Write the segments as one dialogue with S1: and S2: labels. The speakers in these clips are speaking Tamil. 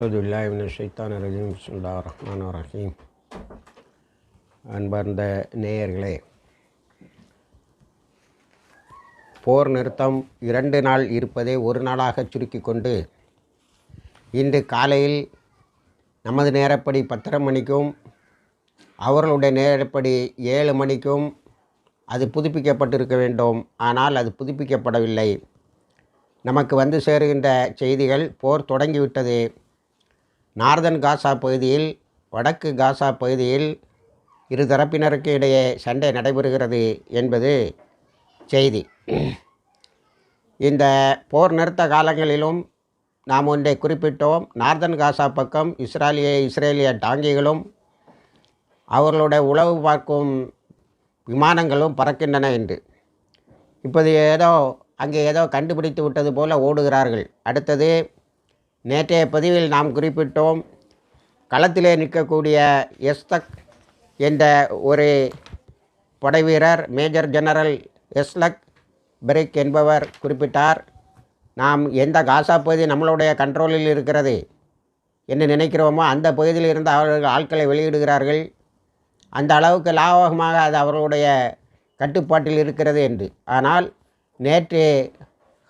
S1: அவுது பில்லாஹிமின் ஷைத்தான் ரஜீம் ரஹ்மான் ரஹீம் அன்பார்ந்த நேயர்களே போர் நிறுத்தம் இரண்டு நாள் இருப்பதை ஒரு நாளாக சுருக்கி கொண்டு இன்று காலையில் நமது நேரப்படி பத்தரை மணிக்கும் அவர்களுடைய நேரப்படி ஏழு மணிக்கும் அது புதுப்பிக்கப்பட்டிருக்க வேண்டும். ஆனால் அது புதுப்பிக்கப்படவில்லை. நமக்கு வந்து சேருகின்ற செய்திகள் போர் தொடங்கிவிட்டது. நார்தன் காசா பகுதியில் வடக்கு காசா பகுதியில் இரு தரப்பினருக்கு இடையே சண்டை நடைபெறுகிறது என்பது செய்தி. இந்த போர் நிறுத்த காலங்களிலும் நாம் ஒன்றை குறிப்பிட்டோம். நார்தன் காசா பக்கம் இஸ்ராலிய இஸ்ரேலிய டாங்கிகளும் அவர்களுடைய உளவு பார்க்கும் விமானங்களும் பறக்கின்றன என்று இப்போது ஏதோ அங்கே ஏதோ கண்டுபிடித்து விட்டது போல ஓடுகிறார்கள். அடுத்தது நேற்றைய பதிவில் நாம் குறிப்பிட்டோம் களத்திலே நிற்கக்கூடிய எஸ்தக் என்ற ஒரு படைவீரர் மேஜர் ஜெனரல் எஸ்லக் பிரிக் என்பவர் குறிப்பிட்டார் நாம் எந்த காசா பகுதி நம்மளுடைய கண்ட்ரோலில் இருக்கிறது என்று நினைக்கிறோமோ அந்த பகுதியில் இருந்து அவர்கள் ஆட்களை வெளியிடுகிறார்கள். அந்த அளவுக்கு லாபகமாக அது அவர்களுடைய கட்டுப்பாட்டில் இருக்கிறது என்று. ஆனால் நேற்று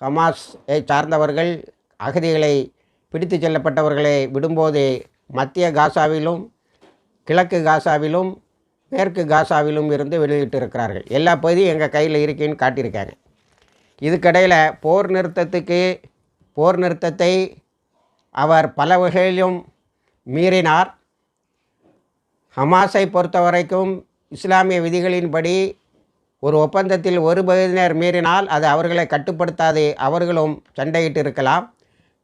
S1: ஹமாஸை சார்ந்தவர்கள் அகதிகளை பிடித்து செல்லப்பட்டவர்களை விடும்போது மத்திய காசாவிலும் கிழக்கு காசாவிலும் மேற்கு காசாவிலும் இருந்து வெளியிட்டிருக்கிறார்கள். எல்லா பகுதியும் எங்கள் கையில் இருக்கேன்னு காட்டியிருக்காங்க. இதுக்கடையில் போர் நிறுத்தத்துக்கு போர் நிறுத்தத்தை அவர் பல வகையிலும் மீறினார். ஹமாஸை பொறுத்த வரைக்கும் இஸ்லாமிய விதிகளின்படி ஒரு ஒப்பந்தத்தில் ஒரு பகுதியினர் மீறினால் அது அவர்களை கட்டுப்படுத்தாது அவர்களும் சண்டையிட்டு இருக்கலாம்.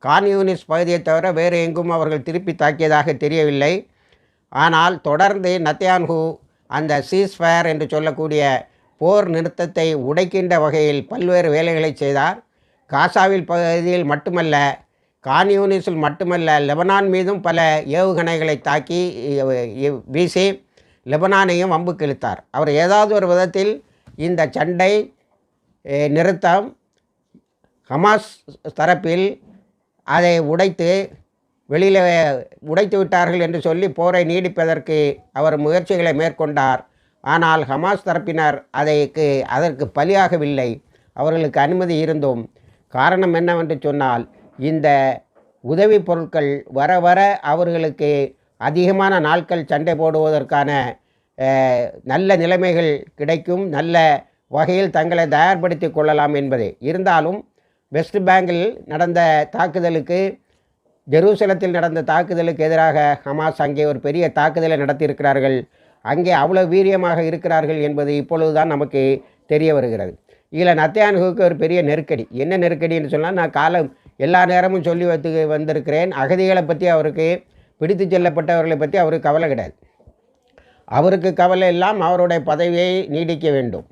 S1: கான்யூனிஸ்ட் பகுதியை தவிர வேறு எங்கும் அவர்கள் திருப்பி தாக்கியதாக தெரியவில்லை. ஆனால் தொடர்ந்து நத்தியான்ஹூ அந்த சீஸ்ஃபயர் என்று சொல்லக்கூடிய போர் நிறுத்தத்தை உடைக்கின்ற வகையில் பல்வேறு வேலைகளை செய்தார். காசாவில் பகுதியில் மட்டுமல்ல கான்யூனிஸில் மட்டுமல்ல லெபனான் மீதும் பல ஏவுகணைகளை தாக்கி வீசி லெபனானையும் வம்புக்கு கிழித்தார் அவர் ஏதாவது ஒரு விதத்தில் இந்த சண்டை நிறுத்தம் ஹமாஸ் தரப்பில் அதை உடைத்து வெளியில் உடைத்து விட்டார்கள் என்று சொல்லி போரை நீடிப்பதற்கு அவர் முயற்சிகளை மேற்கொண்டார். ஆனால் ஹமாஸ் தரப்பினர் அதைக்கு அதற்கு பலியாகவில்லை. அவர்களுக்கு அனுமதி இருந்தும் காரணம் என்னவென்று சொன்னால் இந்த உதவி பொருட்கள் வர வர அவர்களுக்கு அதிகமான நாட்கள் சண்டை போடுவதற்கான நல்ல நிலைமைகள் கிடைக்கும் நல்ல வகையில் தங்களை தயார்படுத்தி கொள்ளலாம் என்பது. இருந்தாலும் வெஸ்ட் பேங்கில் நடந்த தாக்குதலுக்கு ஜெருசலத்தில் நடந்த தாக்குதலுக்கு எதிராக ஹமாஸ் அங்கே ஒரு பெரிய தாக்குதலை நடத்தியிருக்கிறார்கள். அங்கே அவ்வளோ வீரியமாக இருக்கிறார்கள் என்பது இப்பொழுது தான் நமக்கு தெரிய வருகிறது. இதில் நத்தியானுகுக்கு ஒரு பெரிய நெருக்கடி. என்ன நெருக்கடின்னு சொன்னால் நான் காலம் எல்லா நேரமும் சொல்லி வைத்து வந்திருக்கிறேன். அகதிகளை பற்றி அவருக்கு பிடித்து செல்லப்பட்டவர்களை பற்றி அவருக்கு கவலை கிடையாது. அவருக்கு கவலை எல்லாம் அவருடைய பதவியை நீடிக்க வேண்டும்.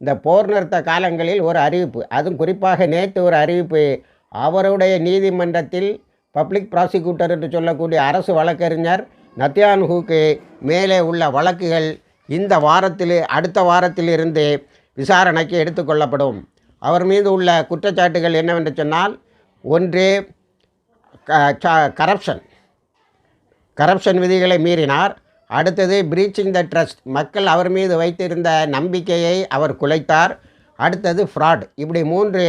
S1: இந்த போர் நிறுத்த காலங்களில் ஒரு அறிவிப்பு. அதுவும் குறிப்பாக நேற்று ஒரு அறிவிப்பு. அவருடைய நீதிமன்றத்தில் பப்ளிக் ப்ராசிக்யூட்டர் என்று சொல்லக்கூடிய அரசு வழக்கறிஞர் நத்தியான்ஹூக்கு மேலே உள்ள வழக்குகள் இந்த வாரத்தில் அடுத்த வாரத்தில் இருந்து விசாரணைக்கு எடுத்துக்கொள்ளப்படும் அவர் மீது உள்ள குற்றச்சாட்டுகள் என்னவென்று சொன்னால் ஒன்று கரப்ஷன் கரப்ஷன் விதிகளை மீறினார். அடுத்தது பிரீச்சிங் த ட்ரஸ்ட் மக்கள் அவர் மீது வைத்திருந்த நம்பிக்கையை அவர் குலைத்தார். அடுத்தது ஃப்ராட் இப்படி மூன்று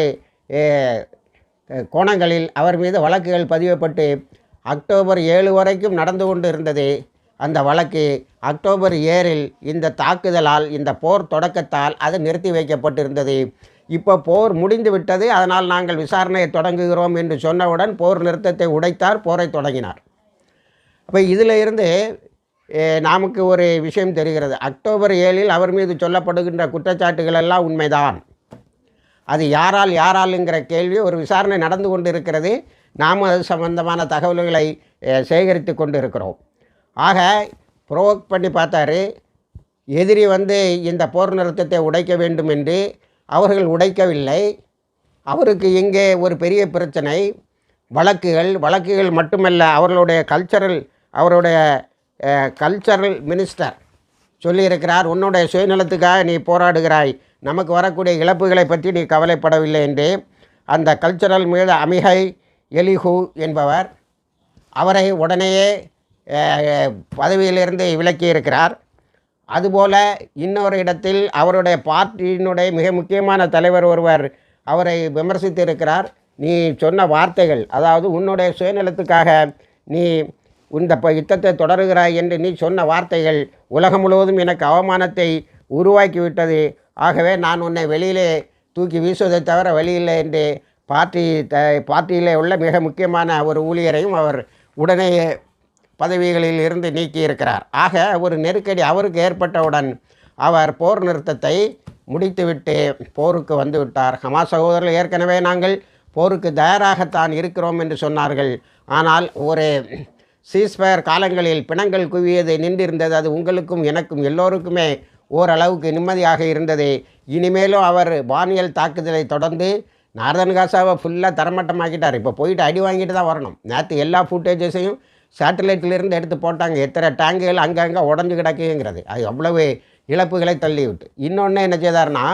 S1: கோணங்களில் அவர் மீது வழக்குகள் பதிவப்பட்டு அக்டோபர் ஏழு வரைக்கும் நடந்து கொண்டு இருந்தது அந்த வழக்கு அக்டோபர் ஏழில் இந்த தாக்குதலால் இந்த போர் தொடக்கத்தால் அது நிறுத்தி வைக்கப்பட்டிருந்தது. இப்போ போர் முடிந்து விட்டது. அதனால் நாங்கள் விசாரணையை தொடங்குகிறோம் என்று சொன்னவுடன் போர் நிறுத்தத்தை உடைத்தார் போரை தொடங்கினார். அப்போ இதில் இருந்து நமக்கு ஒரு விஷயம் தெரிகிறது. அக்டோபர் ஏழில் அவர் மீது சொல்லப்படுகின்ற குற்றச்சாட்டுகள் எல்லாம் உண்மைதான். அது யாரால் யாராலுங்கிற கேள்வி ஒரு விசாரணை நடந்து கொண்டு இருக்கிறது நாம் அது சம்பந்தமான தகவல்களை சேகரித்து கொண்டு இருக்கிறோம் ஆக ப்ரோவோக் பண்ணி பார்த்தாரு. எதிரி வந்து இந்த போர் நிறுத்தத்தை உடைக்க வேண்டும் என்று அவர்கள் உடைக்கவில்லை. அவருக்கு இங்கே ஒரு பெரிய பிரச்சனை. வழக்குகள் வழக்குகள் மட்டுமல்ல அவர்களுடைய கல்ச்சரல் அவருடைய கல்ச்சரல் மினிஸ்டர் சொல்லியிருக்கிறார் உன்னுடைய சுயநலத்துக்காக நீ போராடுகிறாய். நமக்கு வரக்கூடிய இழப்புகளை பற்றி நீ கவலைப்படவில்லை என்று அந்த கல்ச்சரல் மீது அமிகை எலிஹு என்பவர் அவரை உடனேயே பதவியிலிருந்து விலக்கியிருக்கிறார். அதுபோல் இன்னொரு இடத்தில் அவருடைய பார்ட்டியினுடைய மிக முக்கியமான தலைவர் ஒருவர் அவரை விமர்சித்து இருக்கிறார் நீ சொன்ன வார்த்தைகள் அதாவது உன்னுடைய சுயநலத்துக்காக நீ இந்த யுத்தத்தை தொடருகிறாய் என்று நீ சொன்ன வார்த்தைகள் உலகம் முழுவதும் எனக்கு அவமானத்தை உருவாக்கிவிட்டது. ஆகவே நான் உன்னை வெளியிலே தூக்கி வீசுவதை தவிர வெளியில்லை என்று பார்ட்டி த பார்ட்டியிலே உள்ள மிக முக்கியமான ஒரு ஊழியரையும் அவர் உடனே பதவிகளில் இருந்து நீக்கியிருக்கிறார். ஆக ஒரு நெருக்கடி அவருக்கு ஏற்பட்டவுடன் அவர் போர் நிறுத்தத்தை முடித்துவிட்டு போருக்கு வந்துவிட்டார் ஹமா ஹமாஸ் சகோதரர்கள் ஏற்கனவே நாங்கள் போருக்கு தயாராகத்தான் இருக்கிறோம் என்று சொன்னார்கள். ஆனால் ஒரு சீஸ்பயர் காலங்களில் பிணங்கள் குவியது நின்றிருந்தது அது உங்களுக்கும் எனக்கும் எல்லோருக்குமே ஓரளவுக்கு நிம்மதியாக இருந்தது. இனிமேலும் அவர் வானியல் தாக்குதலை தொடர்ந்து நார்தன் காசாவை ஃபுல்லாக தரமட்டமாக்கிட்டார். இப்போ போயிட்டு அடி வாங்கிட்டு தான் வரணும். நேற்று எல்லா ஃபுட்டேஜஸையும் சேட்டலைட்டிலிருந்து எடுத்து போட்டாங்க. எத்தனை டேங்குகள் அங்கங்கே உடஞ்சு கிடக்குங்கிறது. அது அவ்வளவு இழப்புகளை தள்ளிவிட்டு. இன்னொன்று என்ன செய்தார்னா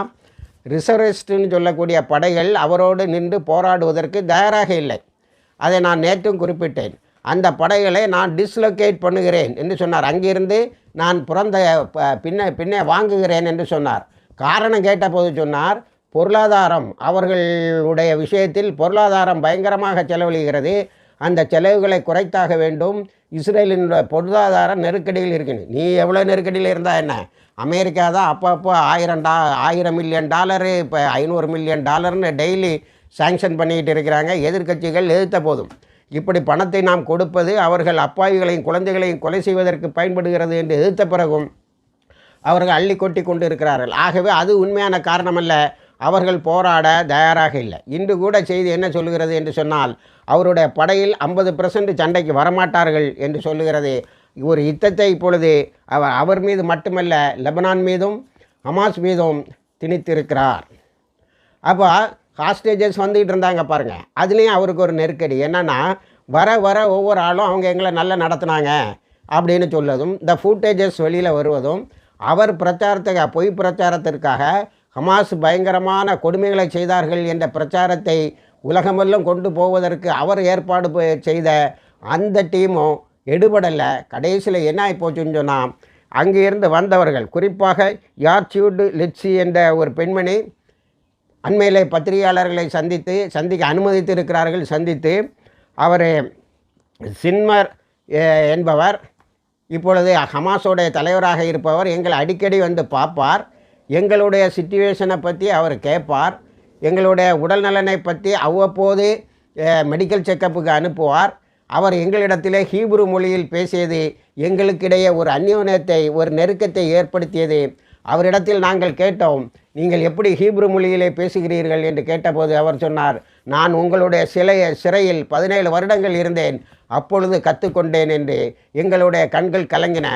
S1: ரிசர்விஸ்ட்டுன்னு சொல்லக்கூடிய படைகள் அவரோடு நின்று போராடுவதற்கு தயாராக இல்லை. அதை நான் நேற்றும் குறிப்பிட்டேன். அந்த படைகளை நான் டிஸ்லொகேட் பண்ணுகிறேன் என்று சொன்னார். அங்கிருந்து நான் பிறந்த பின்ன பின்னே வாங்குகிறேன் என்று சொன்னார். காரணம் கேட்டபோது சொன்னார் பொருளாதாரம் அவர்களுடைய விஷயத்தில் பொருளாதாரம் பயங்கரமாக செலவழிகிறது. அந்த செலவுகளை குறைத்தாக வேண்டும். இஸ்ரேலின் பொருளாதார நெருக்கடியில் இருக்கணும் நீ எவ்வளோ நெருக்கடியில் இருந்தால் என்ன? அமெரிக்கா தான் அப்பப்போ ஆயிரம் டா ஆயிரம் மில்லியன் டாலரு இப்போ ஐநூறு மில்லியன் டாலர்னு டெய்லி சேங்ஷன் பண்ணிக்கிட்டு இருக்கிறாங்க. எதிர்க்கட்சிகள் எதிர்த்த போதும். இப்படி பணத்தை நாம் கொடுப்பது அவர்கள் அப்பாவிகளையும் குழந்தைகளையும் கொலை செய்வதற்கு பயன்படுகிறது என்று எதிர்த்த பிறகும் அவர்கள் அள்ளி கொட்டி கொண்டு இருக்கிறார்கள் ஆகவே அது உண்மையான காரணமல்ல. அவர்கள் போராட தயாராக இல்லை. இன்று கூட செய்தி என்ன சொல்லுகிறது என்று சொன்னால் அவருடைய படையில் ஐம்பது பெர்சன்ட் சண்டைக்கு வரமாட்டார்கள் என்று சொல்லுகிறது. ஒரு யுத்தத்தை இப்பொழுது அவர் அவர் மீது மட்டுமல்ல லெபனான் மீதும் ஹமாஸ் மீதும் திணித்திருக்கிறார். அப்போ ஹாஸ்டேஜஸ் வந்துக்கிட்டு இருந்தாங்க பாருங்கள் அதுலேயும் அவருக்கு ஒரு நெருக்கடி. என்னென்னா வர வர ஒவ்வொரு ஆளும் அவங்க எங்களை நல்லா நடத்துனாங்க அப்படின்னு சொல்லதும் இந்த ஃபூட்டேஜஸ் வெளியில் வருவதும் அவர் பிரச்சாரத்துக்கு பொய் பிரச்சாரத்திற்காக ஹமாஸ் பயங்கரமான கொடுமைகளை செய்தார்கள் என்ற பிரச்சாரத்தை உலகமெல்லாம் கொண்டு போவதற்கு அவர் ஏற்பாடு செய்த அந்த டீமும் எடுபடலை. கடைசியில் என்ன ஆகி போச்சுன்னு சொன்னால் அங்கிருந்து வந்தவர்கள் குறிப்பாக யார்ச்சியூடு லிட்ஸி என்ற ஒரு பெண்மணி அண்மையில் பத்திரிகையாளர்களை சந்தித்து சந்திக்க அனுமதித்து இருக்கிறார்கள் சந்தித்து அவர் சின்மர் என்பவர் இப்பொழுது ஹமாஸோடைய தலைவராக இருப்பவர் எங்களை அடிக்கடி வந்து பார்ப்பார். எங்களுடைய சுச்சுவேஷனை பற்றி அவர் கேட்பார். எங்களுடைய உடல் நலனை பற்றி அவ்வப்போது மெடிக்கல் செக்கப்புக்கு அனுப்புவார். அவர் எங்களிடத்திலே ஹீப்ரு மொழியில் பேசியது எங்களுக்கிடையே ஒரு அந்யோன்யத்தை ஒரு நெருக்கத்தை ஏற்படுத்தியது. அவரிடத்தில் நாங்கள் கேட்டோம் நீங்கள் எப்படி ஹீப்ரு மொழியிலே பேசுகிறீர்கள்? என்று கேட்டபோது அவர் சொன்னார் நான் உங்களுடைய சிலைய சிறையில் பதினேழு வருடங்கள் இருந்தேன் அப்பொழுது கற்றுக்கொண்டேன் என்று எங்களுடைய கண்கள் கலங்கின.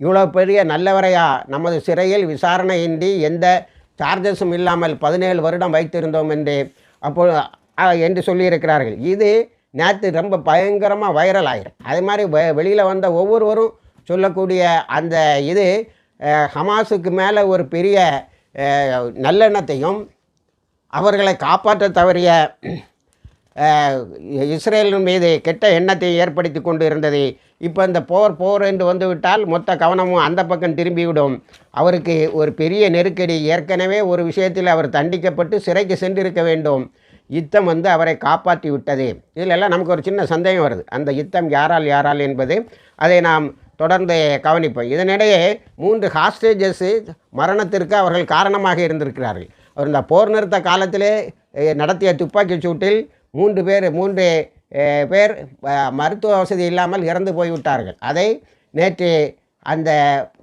S1: இவ்வளோ பெரிய நல்லவரையா? நமது சிறையில் விசாரணையின்றி எந்த சார்ஜஸும் இல்லாமல் பதினேழு வருடம் வைத்திருந்தோம் என்று அப்போ என்று சொல்லியிருக்கிறார்கள். இது நேற்று ரொம்ப பயங்கரமாக வைரல் ஆகிடும் அது மாதிரி வெ- வெளியில் வந்த ஒவ்வொருவரும் சொல்லக்கூடிய அந்த இது ஹமாஸுக்கு மேலே ஒரு பெரிய நல்லெண்ணத்தையும் அவர்களை காப்பாற்ற தவறிய இஸ்ரேலின் மீது கெட்ட எண்ணத்தை ஏற்படுத்தி கொண்டு இருந்தது. இப்போ இந்த போர் போர் என்று வந்துவிட்டால் மொத்த கவனமும் அந்த பக்கம் திரும்பிவிடும். அவருக்கு ஒரு பெரிய நெருக்கடி. ஏற்கனவே ஒரு விஷயத்தில் அவர் தண்டிக்கப்பட்டு சிறைக்கு சென்றிருக்க வேண்டும். யுத்தம் வந்து அவரை காப்பாற்றி விட்டது. இதிலெல்லாம் நமக்கு ஒரு சின்ன சந்தேகம் வருது. அந்த யுத்தம் யாரால் யாரால் என்பது அதை நாம் தொடர்ந்து கவனிப்போம். இதனிடையே மூன்று ஹாஸ்டேஜஸ் மரணத்திற்கு அவர்கள் காரணமாக இருந்திருக்கிறார்கள். அவர் இந்த போர் நிறுத்த காலத்திலே நடத்திய துப்பாக்கிச் சூட்டில் மூன்று பேர் மூன்று பேர் மருத்துவ வசதி இல்லாமல் இறந்து போய்விட்டார்கள். அதை நேற்று அந்த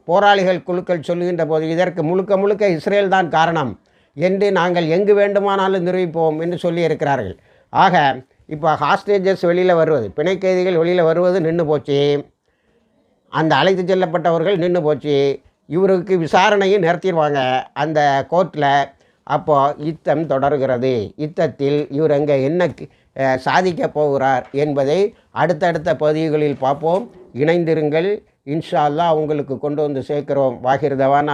S1: போராளிகள் குழுக்கள் சொல்லுகின்ற போது இதற்கு முழுக்க முழுக்க இஸ்ரேல் தான் காரணம் என்று நாங்கள் எங்கு வேண்டுமானாலும் நிரூபிப்போம் என்று சொல்லியிருக்கிறார்கள். ஆக இப்போ ஹாஸ்டேஜஸ் வெளியில் வருவது பிணைக்கைதிகள் வெளியில் வருவது நின்று போச்சு. அந்த அழைத்து செல்லப்பட்டவர்கள் நின்று போச்சு. இவருக்கு விசாரணையும் நிறுத்திடுவாங்க அந்த கோர்ட்டில் அப்போது யுத்தம் தொடர்கிறது. யுத்தத்தில் இவர் அங்கே என்ன சாதிக்க சாதிக்கப் போகிறார் என்பதை அடுத்தடுத்த பகுதிகளில் பார்ப்போம். இணைந்திருங்கள். இன்ஷா அல்லா உங்களுக்கு கொண்டு வந்து சேர்க்கிறோம். வாகிர் தவான்